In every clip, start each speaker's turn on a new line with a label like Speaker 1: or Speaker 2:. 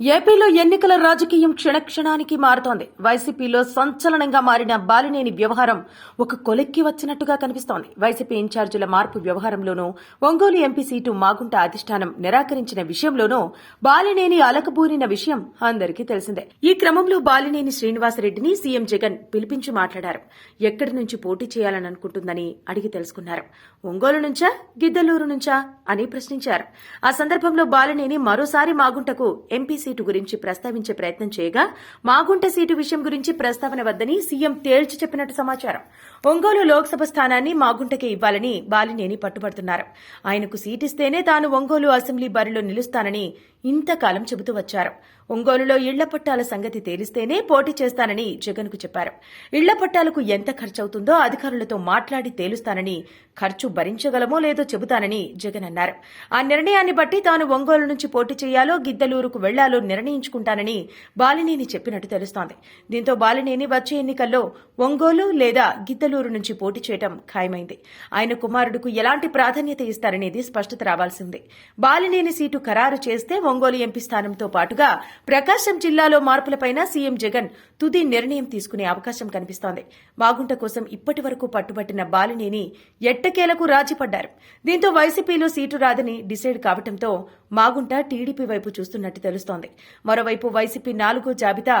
Speaker 1: ఏపీలో ఎన్నికల రాజకీయం క్షణక్షణానికి మారుతోంది. వైసీపీలో సంచలనంగా మారిన బాలినేని వ్యవహారం ఒక కొలెక్కి వచ్చినట్టుగా కనిపిస్తోంది. వైసీపీ ఇన్ఛార్జీల మార్పు వ్యవహారంలోనూ ఒంగోలు ఎంపీ సీటు మాగుంట అధిష్టానం నిరాకరించిన విషయంలోనూ బాలినేని అలకబూరిన విషయం అందరికీ తెలిసిందే. ఈ క్రమంలో బాలినేని శ్రీనివాసరెడ్డిని సీఎం జగన్ పిలిపించి మాట్లాడారు. ఎక్కడి నుంచి పోటీ చేయాలని అనుకుంటుందని అడిగి తెలుసుకున్నారు. ఒంగోలు నుంచా గిద్దలూరు నుంచా? అని ప్రశ్నించారు. ఆ సందర్భంలో బాలినేని మరోసారి మాగుంటకు ఎంపీ సీటు గురించి ప్రస్తావించే ప్రయత్నం చేయగా మాగుంట సీటు విషయం గురించి ప్రస్తావన వద్దని సీఎం తేల్చి చెప్పినట్టు సమాచారం. ఒంగోలు లోక్సభ స్థానాన్ని మాగుంటకే ఇవ్వాలని బాలినేని పట్టుబడుతున్నారు. ఆయనకు సీటిస్తేనే తాను ఒంగోలు అసెంబ్లీ బరిలో నిలుస్తానని ఇంతకాలం చెబుతూ వచ్చారు. ఒంగోలులో ఇళ్ళ పట్టాల సంగతి తేలిస్తేనే పోటీ చేస్తానని జగన్కు చెప్పారు. ఇళ్ళ పట్టాలకు ఎంత ఖర్చవుతుందో అధికారులతో మాట్లాడి తేలుస్తానని ఖర్చు భరించగలమో లేదో చెబుతానని జగన్ అన్నారు. ఆ నిర్ణయాన్ని బట్టి తాను ఒంగోలు నుంచి పోటీ చేయాలో గిద్దలూరుకు వెళ్ళాలో నిర్ణయించుకుంటానని బాలినేని చెప్పినట్టు తెలుస్తోంది. దీంతో బాలినేని వచ్చే ఎన్నికల్లో ఒంగోలు లేదా గిద్దలూరు నుంచి పోటీ చేయడం ఖాయమైంది. ఆయన కుమారుడుకు ఎలాంటి ప్రాధాన్యత ఇస్తారనేది స్పష్టత రావాల్సింది. బాలినేని సీటు ఖరారు చేస్తే ఒంగోలు ఎంపీ స్థానంతో పాటుగా ప్రకాశం జిల్లాలో మార్పులపైన సీఎం జగన్ తుది నిర్ణయం తీసుకునే అవకాశం కనిపిస్తోంది. మాగుంట కోసం ఇప్పటి వరకు పట్టుబట్టిన బాలినేని ఎట్టకేలకు రాజీపడ్డారు దీంతో వైసీపీలో సీటు రాదని డిసైడ్ కావడంతో మాగుంట టీడీపీ వైపు చూస్తున్నట్టు తెలుస్తోంది. మరోవైపు వైసీపీ నాలుగో జాబితా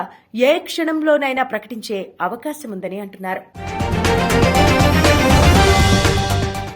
Speaker 1: ఏ క్షణంలోనైనా ప్రకటించే అవకాశం ఉందని అంటున్నారు.